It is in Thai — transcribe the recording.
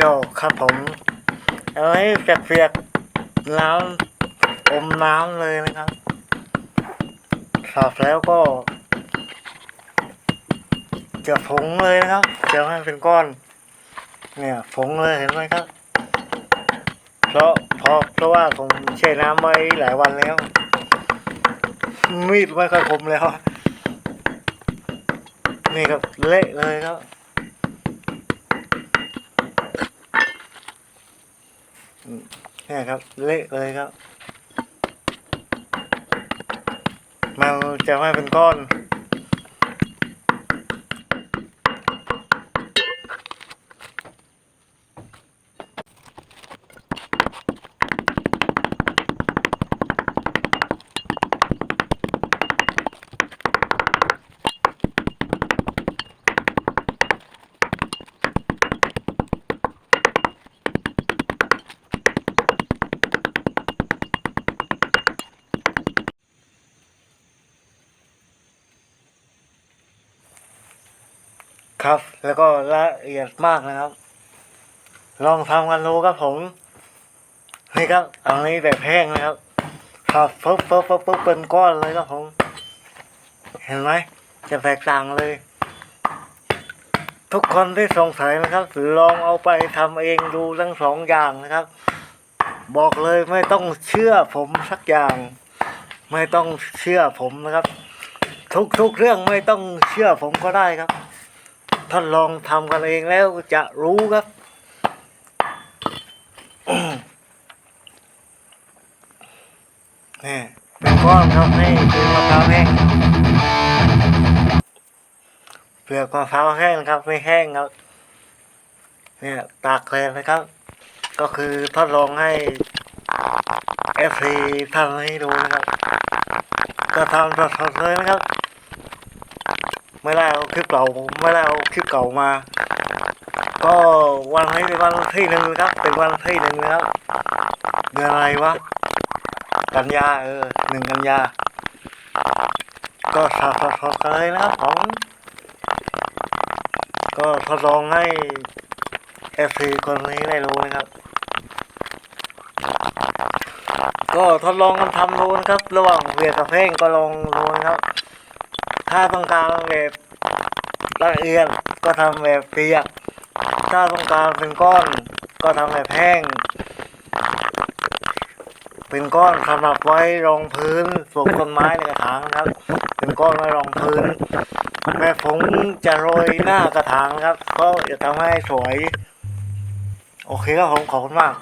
โยครับผมเอาให้เปียกๆน้ำอมน้ำเลยนะครับสับแล้วก็จะผงเลยนะครับจะให้เป็นก้อน เนี่ยผงเลยเห็นไหมครับ เพราะเพราะเพราะว่าผมแช่น้ำไว้หลายวันแล้ว มีดไม่ค่อยคมแล้วนี่ครับเละเลยครับ นี่ครับ เละเลยครับ มันจะไม่เป็นก้อน ครับ แล้วก็ละเอียดมากนะครับ ลองทำกันดูครับผมนี่ครับอันนี้แบบแห้งนะครับครับปุ๊บปุ๊บปุ๊บปุ๊บเป็นก้อนเลยครับผม เห็นไหมจะแตกต่างเลย ทุกคนที่สงสัยนะครับลองเอาไปทำเองดูทั้งสองอย่างนะครับ บอกเลยไม่ต้องเชื่อผมสักอย่าง ไม่ต้องเชื่อผมนะครับ ทุกทุกเรื่องไม่ต้องเชื่อผมก็ได้ครับ ทดลองทำกันเองแล้วจะรู้ครับ นี่เป็นก้อนครับนี่คือมะพร้าวแห้งเปลือกมะพร้าวแห้งครับไม่แห้งครับเนี่ยตากเลยนะครับ ก็คือทดลองให้เอฟซีทำให้ดูนะครับ ก็ทำสดๆเลยนะครับ ไม่ได้เอาคลิปเก่าไม่ได้เอาคลิปเก่ามา ก็วันนี้เป็นวันที่หนึ่งนะครับ เป็นวันที่หนึ่งนะครับ เดือนอะไรวะ กันยาเออหนึ่งกันยา ก็สดสดๆกันเลยนะครับก็ทดลองให้เอฟซีคนนี้ได้รู้นะครับ ก็ทดลองกันทำดูนะครับ ระหว่างเวียกับเพ่งก็ลองดูนะครับ ถ้าต้องการแบบละเอียดก็ทำแบบเปียก ถ้าต้องการเป็นก้อนก็ทำแบบแห้ง เป็นก้อนสำหรับไว้รองพื้นปลูกต้นไม้ในกระถางนะครับ เป็นก้อนไว้รองพื้นแม่ผมจะโรยหน้ากระถางนะครับ ก็จะทำให้สวย โอเคครับผมขอบคุณมาก